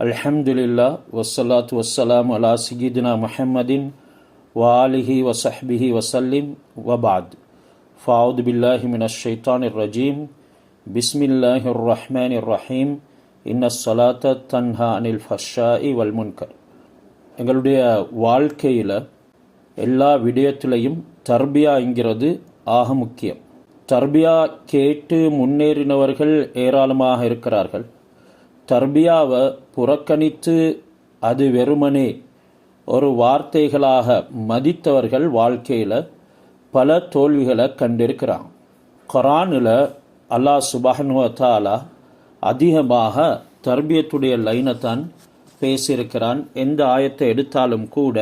அல்ஹம்துலில்லா வசலாத் வஸ்ஸலாம் அலா சையீதினா முஹம்மதின் வாலிஹி வசஹ்பிஹி வசல்லிம் வபாத் ஃபாவுது பில்லாஹி மின் ஷைத்தான் ரஜீம் பிஸ்மில்லாஹி ரஹ்மான் ரஹீம் இன்ன சலாத்த தன்ஹா அனில் ஃபஷாஇ இ வல்முன்கர் எங்களுடைய வாழ்க்கையில் எல்லா விடயத்திலையும் தர்பியாங்கிறது ஆக முக்கியம். தர்பியா கேட்டு முன்னேறினவர்கள் ஏராளமாக இருக்கிறார்கள். தர்பியாவை புறக்கணித்து அது வெறுமனே ஒரு வார்த்தைகளாக மதித்தவர்கள் வாழ்க்கையில் பல தோல்விகளை கண்டிருக்கிறான். குரானில் அல்லாஹ் சுபஹனுவத்தாலா அதிகமாக தர்பியத்துடைய லைனை தான் பேசியிருக்கிறான். எந்த ஆயத்தை எடுத்தாலும் கூட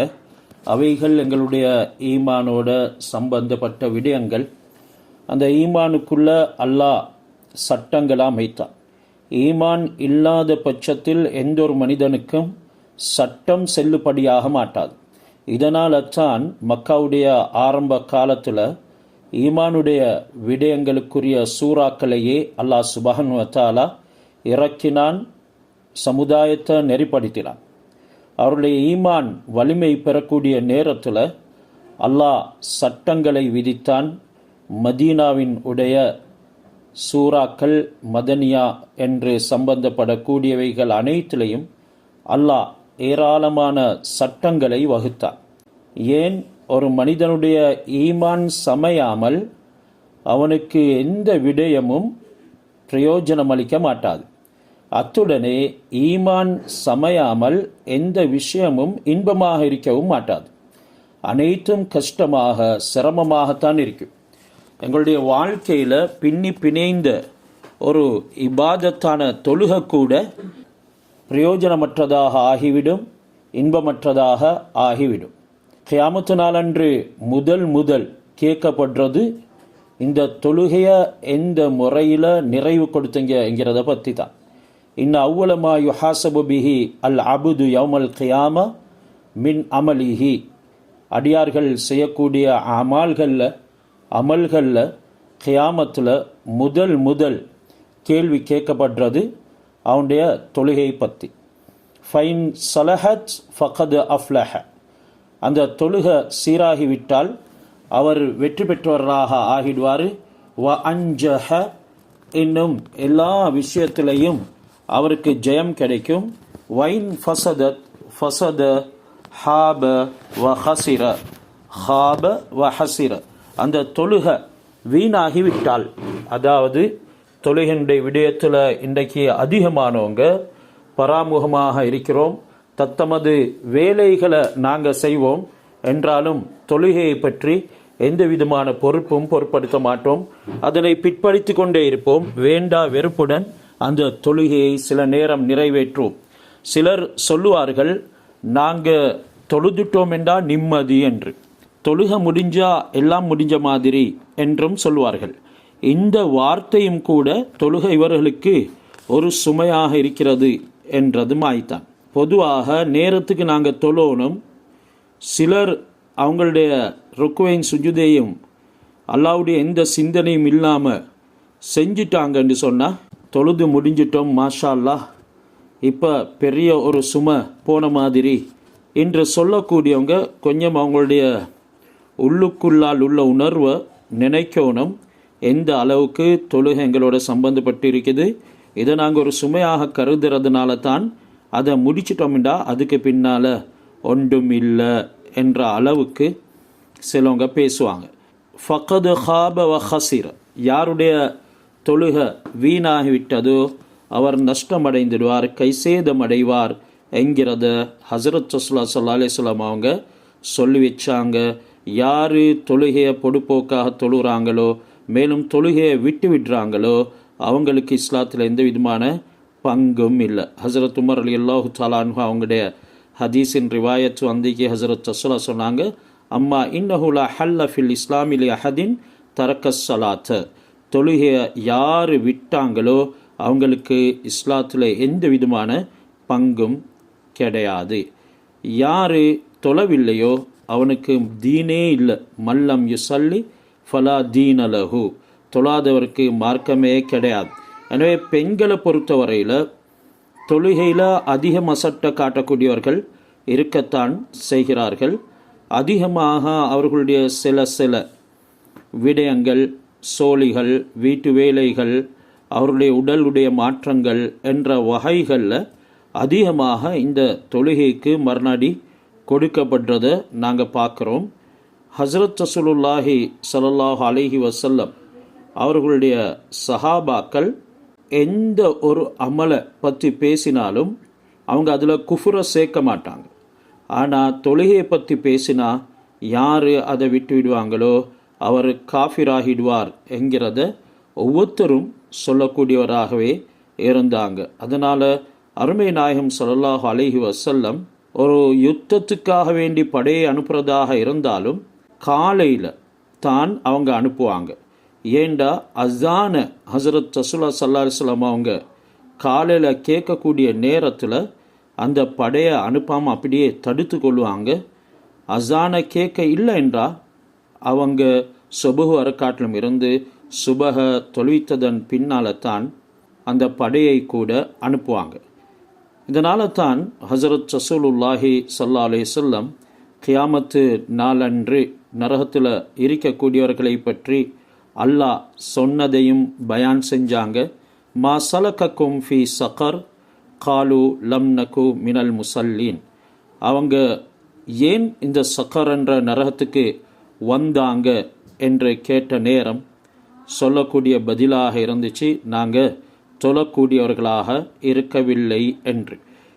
அவைகள் எங்களுடைய ஈமானோட சம்பந்தப்பட்ட விடயங்கள். அந்த ஈமானுக்குள்ள அல்லாஹ் சட்டங்களாக அமைத்தான். ஈமான் இல்லாத பட்சத்தில் எந்த ஒரு மனிதனுக்கும் சட்டம் செல்லுபடியாக மாட்டாது. இதனால் தான் மக்காவுடைய ஆரம்ப காலத்தில் ஈமானுடைய விடயங்களுக்குரிய சூறாக்களையே அல்லாஹ் சுபஹன் வத்தாலா இறக்கினான் சமுதாயத்தை நெறிப்படுத்தினான். அவருடைய ஈமான் வலிமை பெறக்கூடிய நேரத்தில் அல்லாஹ் சட்டங்களை விதித்தான் மதீனாவின் உடைய சூறாக்கள் மதனியா என்று சம்பந்தப்படக்கூடியவைகள் அனைத்திலையும் அல்லாஹ் ஏராளமான சட்டங்களை வகுத்தார். ஏன்? ஒரு மனிதனுடைய ஈமான் சமையாமல் அவனுக்கு எந்த விடயமும் பிரயோஜனம் அளிக்க மாட்டாது. அத்துடனே ஈமான் சமையாமல் எந்த விஷயமும் இன்பமாக இருக்கவும் மாட்டாது. அனைத்தும் கஷ்டமாக சிரமமாகத்தான் இருக்கும். எங்களுடைய வாழ்க்கையில் பின்னி பிணைந்த ஒரு இபாதத்தான தொழுகக்கூட கூட பிரயோஜனமற்றதாக ஆகிவிடும் இன்பமற்றதாக ஆகிவிடும். கியாமத்து நாளன்று முதல் முதல் கேட்கப்படுறது இந்த தொழுகையை எந்த முறையில் நிறைவு கொடுத்தீங்க என்கிறத பற்றி தான் இன்ன அவ்வளமா யுஹாசபு பிஹி அல் அபுது யௌமல் கியாம மின் அமலிஹி. அடியார்கள் செய்யக்கூடிய அமால்களில் அமல்களில் கியாமத்தில் முதல் முதல் கேள்வி கேட்கப்படுறது அவனுடைய தொழுகை பற்றி ஃபைன் சலஹத் ஃபகது அஃப்லஹ. அந்த தொழுக சீராகிவிட்டால் அவர் வெற்றி பெற்றவராக ஆகிடுவார். வ அஞ்சஹ இன்னும் எல்லா விஷயத்திலையும் அவருக்கு ஜெயம் கிடைக்கும். வைன் ஃபசதத் ஃபசத ஹாப வ ஹசிர. ஹாப வ ஹசிர. அந்த தொழுக வீணாகிவிட்டால் அதாவது தொழுகின்ற விடயத்தில் இன்றைக்கு அதிகமானவங்க பராமுகமாக இருக்கிறோம். தத்தமது வேலைகளை நாங்கள் செய்வோம். என்றாலும் தொழுகையை பற்றி எந்த விதமான பொறுப்பும் பொருட்படுத்த மாட்டோம். அதனை பிற்படுத்தி கொண்டே இருப்போம். வேண்டா வெறுப்புடன் அந்த தொழுகையை சில நேரம் நிறைவேற்றுவோம். சிலர் சொல்லுவார்கள் நாங்கள் தொழுதுட்டோம் என்றால் நிம்மதி என்று. தொழுக முடிஞ்சா எல்லாம் முடிஞ்ச மாதிரி என்றும் சொல்வார்கள். இந்த வார்த்தையும் கூட தொழுக இவர்களுக்கு ஒரு சுமையாக இருக்கிறது என்றது மாய்தான் பொதுவாக நேரத்துக்கு நாங்கள் தொழணும். சிலர் அவங்களுடைய ருக்குவையின் சுஜுதையும் அல்லாவுடைய எந்த சிந்தனையும் இல்லாமல் செஞ்சிட்டாங்கன்னு சொன்னால் தொழுது முடிஞ்சிட்டோம் மாஷா அல்லா இப்போ பெரிய ஒரு சுமை போன மாதிரி. என்று சொல்லக்கூடியவங்க கொஞ்சம் அவங்களுடைய உள்ளுக்குள்ளால் உள்ள உணர்வை நினைக்கணும். எந்த அளவுக்கு தொழுகை எங்களோட சம்பந்தப்பட்டு இருக்குது இதை நாங்கள் ஒரு சுமையாக கருதுறதுனால தான் அதை முடிச்சிட்டோம்டா அதுக்கு பின்னால் ஒன்றும் இல்லை என்ற அளவுக்கு சிலவங்க பேசுவாங்க. ஃபகது ஹாப வ ஹசிர. யாருடைய தொழுக வீணாகிவிட்டதோ அவர் நஷ்டமடைந்துடுவார் கைசேதமடைவார் என்கிறத ஹசரத் சஸ்லா சொல்லாலே அலிஸ்லாம் அவங்க சொல்லி வச்சாங்க. யார் தொழுகையை பொடுப்போக்காக தொழுகிறாங்களோ மேலும் தொழுகையை விட்டு விடுறாங்களோ அவங்களுக்கு இஸ்லாத்தில் எந்த விதமான பங்கும் இல்லை. ஹசரத் உமர் அலி அல்லாஹு தாலானு அவங்களுடைய ஹதீஸின் ரிவாயத்து வந்திக்கி ஹசரத் சசுலா சொன்னாங்க அம்மா இன்னஹுலா ஹல்ல ஃபில் இஸ்லாமிலி அஹதின் தரக்க சலாத்த தொழுகையை யார் விட்டாங்களோ அவங்களுக்கு இஸ்லாத்தில் எந்த விதமான பங்கும் கிடையாது. யார் தொலைவில்லையோ அவனுக்கு தீனே இல்லை. மல்லம் யுசல்லி ஃபலா தீன் அலகு தொழாதவருக்கு மார்க்கமே கிடையாது. எனவே பெண்களை பொறுத்தவரையில் தொழுகையில் அதிக மசட்டை காட்டக்கூடியவர்கள் இருக்கத்தான் செய்கிறார்கள். அதிகமாக அவர்களுடைய சில சில விடயங்கள் சோழிகள் வீட்டு வேலைகள் அவருடைய உடலுடைய மாற்றங்கள் என்ற வகைகளில் அதிகமாக இந்த தொழுகைக்கு மறுநாடி கொடுக்கப்படுறதை நாங்கள் பார்க்குறோம். ஹசரத் ரசூலுல்லாஹி சலல்லாஹ் அலிஹி வசல்லம் அவர்களுடைய சஹாபாக்கள் எந்த ஒரு அமலை பற்றி பேசினாலும் அவங்க அதில் குஃபுரை சேர்க்க மாட்டாங்க. ஆனால் தொழுகையை பற்றி பேசினா யார் அதை விட்டு விடுவாங்களோ அவர் காஃபிராகிடுவார் என்கிறத ஒவ்வொருத்தரும் சொல்லக்கூடியவராகவே இருந்தாங்க. அதனால் அருமை நாயகம் ஸல்லல்லாஹு அலிஹி வசல்லம் ஒரு யுத்தத்துக்காக வேண்டி படையை அனுப்புகிறதாக இருந்தாலும் காலையில் தான் அவங்க அனுப்புவாங்க. ஏண்டா? அசான ஹசரத் ரசுல்லா சல்லா அலிஸ்லாம் அவங்க காலையில் கேட்கக்கூடிய நேரத்தில் அந்த படையை அனுப்பாமல் அப்படியே தடுத்து கொள்வாங்க. அசான கேட்க இல்லை என்றா? அவங்க சொபுகு அறக்காட்டிலும் இருந்து சுபக தொழுவித்ததன் பின்னால் தான் அந்த படையை கூட அனுப்புவாங்க. இதனால தான் ஹசரத் சசூலுல்லாஹி சல்லா அலே சொல்லம் கியாமத்து நாளன்று நரகத்தில் இருக்கக்கூடியவர்களை பற்றி அல்லாஹ் சொன்னதையும் பயான் செஞ்சாங்க. மா சலக்கக்கும் ஃபி சகர் காலு லம் நகு மினல் முசல்லீன். அவங்க ஏன் இந்த சக்கர் என்ற நரகத்துக்கு வந்தாங்க என்று கேட்ட நேரம் சொல்லக்கூடிய பதிலாக இருந்துச்சு. நாங்கள் தொழக்கூடியவர்களாக இருக்கவில்லை என்று.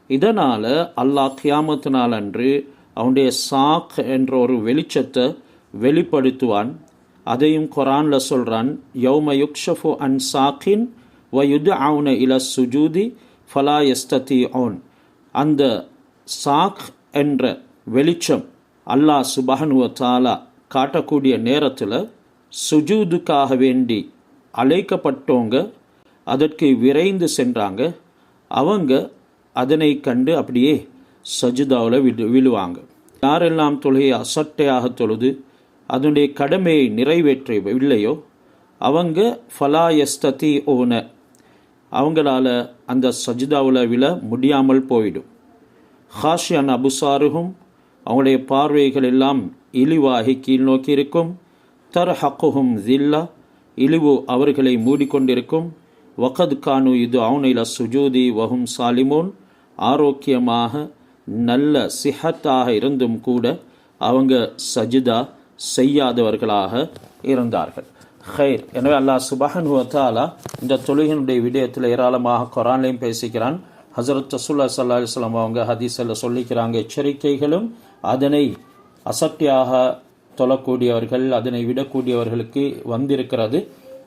இதனால் அல்லாஹ் கியாமத்து நாள் அன்று அவனுடைய சாக் என்ற ஒரு வெளிச்சத்தை வெளிப்படுத்துவான். அதையும் குரானில் சொல்கிறான் யௌம யுக்ஷஃபு அன் சாக்கின் வ ஆவுன இல சுஜூதி ஃபலா எஸ்ததி ஓன் அந்த சாக் என்ற வெளிச்சம் அல்லாஹ் சுபஹனுவ தாலா காட்டக்கூடிய நேரத்தில் சுஜூதுக்காக வேண்டி அழைக்கப்பட்டவங்க அதற்கு விரைந்து சென்றாங்க. அவங்க அதனை கண்டு அப்படியே சஜிதாவில் விழு விழுவாங்க. யாரெல்லாம் தொழுகை அசட்டையாக தொழுது அதனுடைய கடமையை நிறைவேற்றவில்லையோ அவங்க ஃபலாயஸ்ததி ஓன அவங்களால அந்த சஜிதாவில் விழ முடியாமல் போயிடும். ஹாஷியான் அபுசாருகும் அவங்களுடைய பார்வைகள் எல்லாம் இழிவாகி கீழ் நோக்கி இருக்கும் தர் ஹக்குஹும் ஜில்லா இழிவு அவர்களை மூடிக்கொண்டிருக்கும். வகத் கானு இது அவுனில சுஜூதி வஹும் சாலிமோன். ஆரோக்கியமாக நல்ல சிஹத்தாக இருந்தும் கூட அவங்க சஜிதா செய்யாதவர்களாக இருந்தார்கள். ஹைர். எனவே அல்லாஹ் சுபஹன் தாலா இந்த தொழுகினுடைய விடயத்தில் ஏராளமாக குரான்லையும் பேசிக்கிறான் ஹசரத் ரசூல்லா சல்லா அலிஸ்லாம் அவங்க ஹதீஸில் சொல்லிக்கிறாங்க எச்சரிக்கைகளும் அதனை அசட்டியாக தொழக்கூடியவர்கள் அதனை விடக்கூடியவர்களுக்கு வந்திருக்கிறது.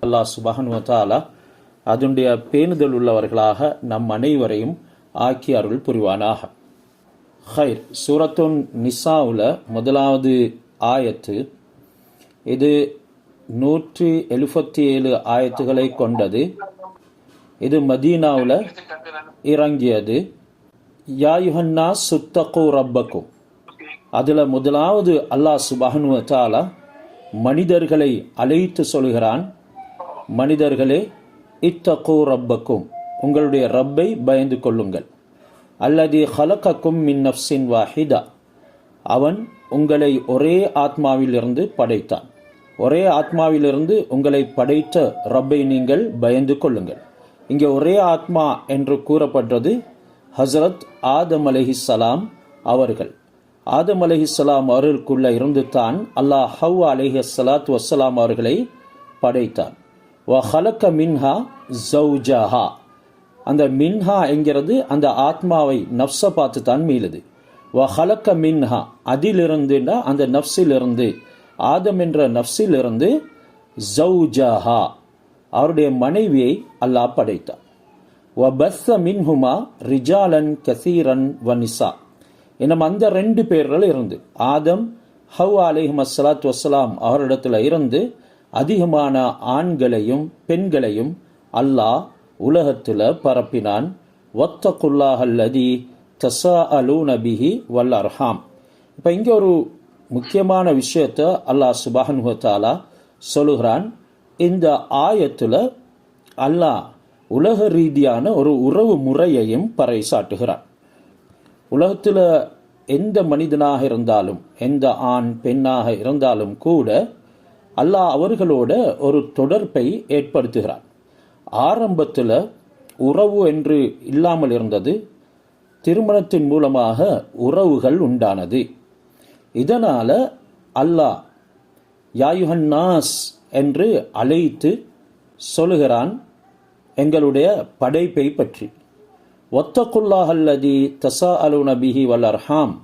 அல்லாஹ் சுபஹன் தாலா அதனுடைய பேணுதல் உள்ளவர்களாக நம் அனைவரையும் ஆக்கி அருள் புரிவானாக. ஹைர் சூரத்துன் நிசாவில் முதலாவது ஆயத்து. இது நூற்றி எழுபத்தி ஏழு ஆயத்துகளை கொண்டது. இது மதீனாவில் இறங்கியது. யாயுஹன்னா சுத்தகு ரப்பக்கும். அதில் முதலாவது அல்லாஹ் சுபஹனு மனிதர்களை அழைத்து சொல்கிறான். மனிதர்களே இத்தகு ரப்பக்கும். உங்களுடைய ரப்பை பயந்து கொள்ளுங்கள். அல்லது ஹலக்கக்கும் மின் நப்சின் வாஹிதா. அவன் உங்களை ஒரே ஆத்மாவிலிருந்து படைத்தான். ஒரே ஆத்மாவிலிருந்து உங்களை படைத்த ரப்பை நீங்கள் பயந்து கொள்ளுங்கள். இங்கே ஒரே ஆத்மா என்று கூறப்படுறது ஹசரத் ஆதம் அலஹிசலாம் அவர்கள். ஆதம் அலஹிசலாம் அவர்களுக்குள்ள இருந்து தான் அல்லாஹ் ஹவ் அலஹி சலாத் வசலாம் அவர்களை படைத்தான். வ ஹலக்க மின்ஹா ஜவுஜஹா அந்த மின்ஹா என்கிறது அந்த ஆத்மாவை நப்ச பார்த்து தான் மீளுது. வ ஹலக்க மின்ஹா அதிலிருந்துன்னா அந்த நப்சிலிருந்து ஆதம் என்ற நப்சிலிருந்து ஜவுஜஹா அவருடைய மனைவியை அல்லாஹ் படைத்தார் வ பஸ்ஸ மின்ஹுமா ரிஜாலன் கசீரன் வனிசா இன்னும் அந்த ரெண்டு பேர்கள் இருந்து ஆதம் ஹவ் அலிஹம் அஸ்லாத் வசலாம் அவரிடத்தில் இருந்து அதிகமான ஆண்களையும் பெண்களையும் அல்லாஹ் உலகத்தில் பரப்பினான். ஒத்தகுல்லாஹல்லதி தசா அலூ நபிஹி வல் அர்ஹாம். இப்போ இங்கே ஒரு முக்கியமான விஷயத்தை அல்லாஹ் சுபானுவத்தாலா சொல்லுகிறான். இந்த ஆயத்தில் அல்லாஹ் உலக ரீதியான ஒரு உறவு முறையையும் பறைசாட்டுகிறான். உலகத்தில் எந்த மனிதனாக இருந்தாலும் எந்த ஆண் பெண்ணாக இருந்தாலும் கூட அல்லாஹ் அவர்களோட ஒரு தொடர்பை ஏற்படுத்துகிறார் ஆரம்பத்தில் உறவு என்று இல்லாமல் இருந்தது. திருமணத்தின் மூலமாக உறவுகள் உண்டானது. இதனால் அல்லாஹ் யாயுஹன்னாஸ் என்று அழைத்து சொல்லுகிறான் எங்களுடைய படைப்பை பற்றி. ஒத்தக்குல்லாஹல்லதி தசா அலு நபிஹி வல் அர்ஹாம்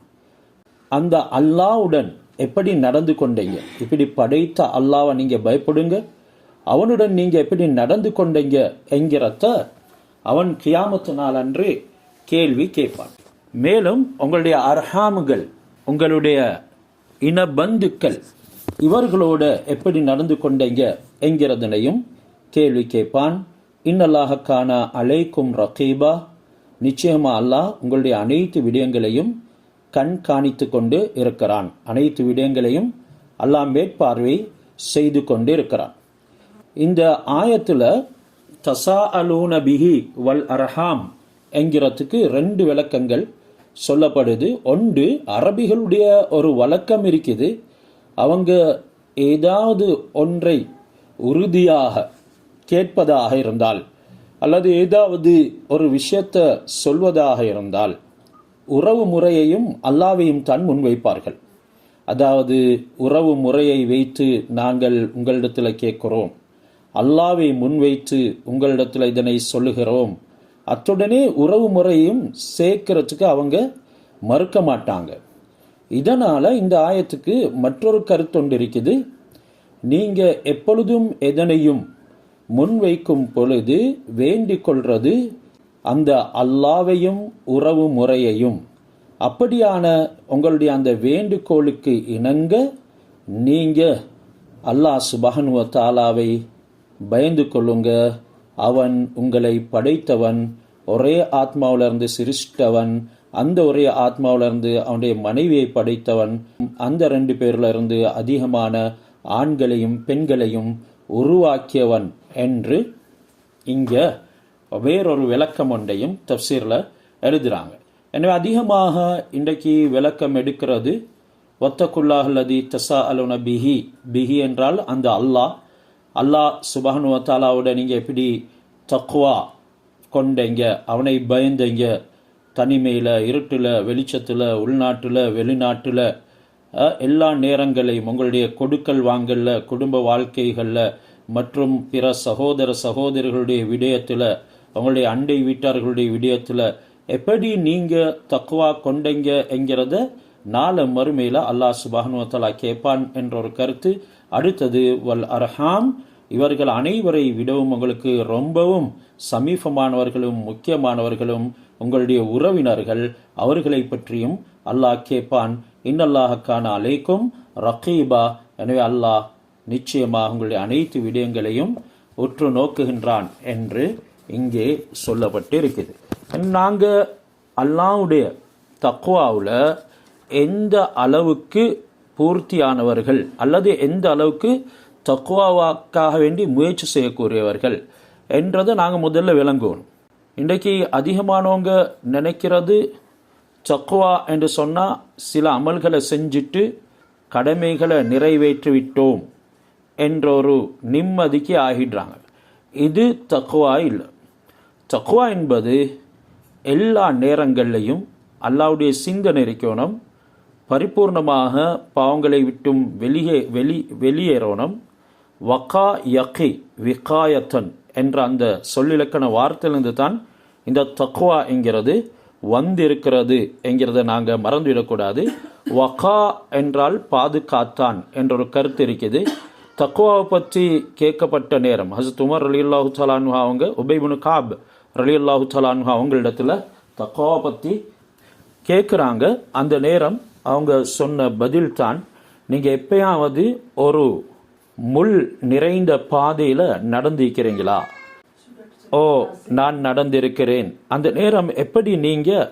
அந்த அல்லாவுடன் எப்படி நடந்து கொண்டீங்க? இப்படி படைத்த அல்லாவை நீங்கள் பயப்படுங்க. அவனுடன் நீங்கள் எப்படி நடந்து கொண்டீங்க என்கிறத அவன் கியாமத்து நாள் அன்று கேள்வி கேட்பான். மேலும் உங்களுடைய அர்ஹாமுகள் உங்களுடைய இன பந்துக்கள் இவர்களோட எப்படி நடந்து கொண்டீங்க என்கிறதனையும் கேள்வி கேட்பான். இன்னல்லாக காண அலைக்கும் ரகீபா. நிச்சயமா அல்லாஹ் உங்களுடைய அனைத்து விடயங்களையும் கண்காணித்து கொண்டு இருக்கிறான். அனைத்து விடயங்களையும் அல்லாஹ் மேற்பார்வை செய்து கொண்டு இருக்கிறான் இந்த ஆயத்தில் தசா அலூன பிஹி வல் அரஹாம் என்கிறதுக்கு ரெண்டு விளக்கங்கள் சொல்லப்படுது. ஒன்று அரபிகளுடைய ஒரு வழக்கம் இருக்குது. அவங்க ஏதாவது ஒன்றை உறுதியாக கேட்பதாக இருந்தால் அல்லது ஏதாவது ஒரு விஷயத்தை சொல்வதாக இருந்தால் உறவு முறையையும் அல்லாவையும் தான் முன்வைப்பார்கள். அதாவது உறவு முறையை வைத்து நாங்கள் உங்களிடத்தில் கேட்கிறோம். அல்லாவை முன்வைத்து உங்களிடத்தில் இதனை சொல்லுகிறோம். அத்துடனே உறவு முறையும் சேர்க்கிறதுக்கு அவங்க மறுக்க மாட்டாங்க. இதனால் இந்த ஆயத்துக்கு மற்றொரு கருத்தொண்டு இருக்குது. நீங்கள் எப்பொழுதும் எதனையும் முன்வைக்கும் பொழுது வேண்டிக் கொள்வது அந்த அல்லாவையும் உறவு முறையையும். அப்படியான உங்களுடைய அந்த வேண்டுகோளுக்கு இணங்க நீங்க அல்லாஹ் சுபஹனுவ தாலாவை பயந்து கொள்ளுங்க. அவன் உங்களை படைத்தவன் ஒரே ஆத்மாவிலிருந்து சிருஷ்டவன் அந்த ஒரே ஆத்மாவிலிருந்து அவனுடைய மனைவியை படைத்தவன் அந்த ரெண்டு பேர்லிருந்து அதிகமான ஆண்களையும் பெண்களையும் உருவாக்கியவன் என்று இங்கே வேறொரு விளக்கம் ஒன்றையும் தப்சீரில் எழுதுகிறாங்க எனவே அதிகமாக இன்றைக்கு விளக்கம் எடுக்கிறது ஒத்தக்குல்லாஹல்லதி தசா அலுன பிஹி. பிஹி என்றால் அந்த அல்லாஹ். அல்லாஹ் சுபஹனு வத்தாலாவோட நீங்கள் எப்படி தக்குவா கொண்டீங்க அவனை பயந்தீங்க தனிமையில் இருட்டில் வெளிச்சத்தில் உள்நாட்டில் வெளிநாட்டில் எல்லா நேரங்களையும் உங்களுடைய கொடுக்கல் வாங்கல்ல குடும்ப வாழ்க்கைகளில் மற்றும் பிற சகோதர சகோதரிகளுடைய விடயத்தில் உங்களுடைய அண்டை வீட்டார்களுடைய விடயத்தில் எப்படி நீங்கள் தக்குவா கொண்டீங்க என்கிறத நாலு மறுமையில் அல்லாஹ் சுபானுவத்தலா கேட்பான் என்ற ஒரு கருத்து. அடுத்தது வல் அர்ஹாம். இவர்கள் அனைவரை விடவும் உங்களுக்கு ரொம்பவும் சமீபமானவர்களும் முக்கியமானவர்களும் உங்களுடைய உறவினர்கள் அவர்களை பற்றியும் அல்லாஹ் கேட்பான். இன்னல்லாஹக்கான அலைக்கும் ரகீபா. எனவே அல்லாஹ் நிச்சயமாக உங்களுடைய அனைத்து விடயங்களையும் உற்று நோக்குகின்றான் என்று இங்கே சொல்லப்பட்டு இருக்குது நாங்கள் அல்லாவுடைய தக்குவாவில் எந்த அளவுக்கு பூர்த்தியானவர்கள் அல்லது எந்த அளவுக்கு தக்குவாவாக்காக வேண்டி முயற்சி செய்யக்கூடியவர்கள் என்றதை நாங்கள் முதல்ல விளங்குவோம் இன்றைக்கு அதிகமானவங்க நினைக்கிறது தக்குவா என்று சொன்னால் சில அமல்களை செஞ்சுட்டு கடமைகளை நிறைவேற்றி விட்டோம் என்ற ஒரு நிம்மதிக்கு ஆகிடுறாங்க. இது தக்குவா இல்லை. தக்குவா என்பது எல்லா நேரங்கள்லையும் அல்லாவுடைய சிந்தனை இருக்கணும் பரிபூர்ணமாக பாவங்களை விட்டும் வெளியே வெளி வெளியேறணும் வக்கா யக்கி விகாயத்தன் என்ற அந்த சொல்லிலக்கண வார்த்தையிலிருந்து தான் இந்த தக்குவா என்கிறது வந்திருக்கிறது என்கிறத நாங்கள் மறந்துவிடக்கூடாது. வகா என்றால் பாதுகாத்தான் என்ற ஒரு கருத்து இருக்குது. தக்குவாவை பற்றி கேட்கப்பட்ட நேரம் ஹசத் உமர் அலி அல்லாஹு சலான்ஹா அவங்க உபைபுனு காப் ரலி அல்லாஹு சலான்ஹா அவங்களிடத்தில் தக்குவாவை பற்றி கேட்குறாங்க அந்த நேரம் அவங்க சொன்ன பதில் தான் நீங்கள் எப்பயாவது ஒரு முள் நிறைந்த பாதையில் நடந்திருக்கிறீங்களா? ஓ நான் நடந்திருக்கிறேன். அந்த நேரம் எப்படி நீங்கள்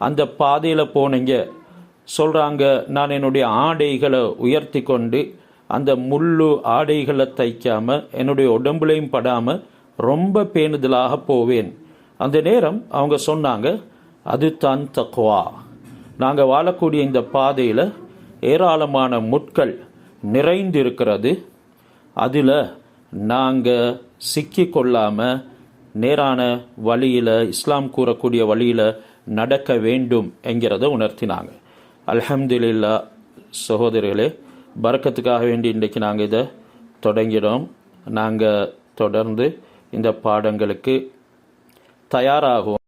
அந்த பாதையில் போனீங்க? சொல்கிறாங்க நான் என்னுடைய ஆடைகளை உயர்த்தி கொண்டு அந்த முள்ளு ஆடைகளை தைக்காமல் என்னுடைய உடம்புலையும் படாமல் ரொம்ப பேணுதலாக போவேன். அந்த நேரம் அவங்க சொன்னாங்க அது தான் தக்குவா நாங்கள் வாழக்கூடிய இந்த பாதையில் ஏராளமான முட்கள் நிறைந்திருக்கிறது. அதில் நாங்கள் சிக்கி கொள்ளாமல் நேரான வழியில் இஸ்லாம் கூறக்கூடிய வழியில் நடக்க வேண்டும் என்கிறத உணர்த்தினாங்க. அலமதுல்லா சகோதரிகளே பறக்கத்துக்காக வேண்டி இன்றைக்கு நாங்கள் இதை தொடங்கினோம். நாங்கள் தொடர்ந்து இந்த பாடங்களுக்கு தயாராகும்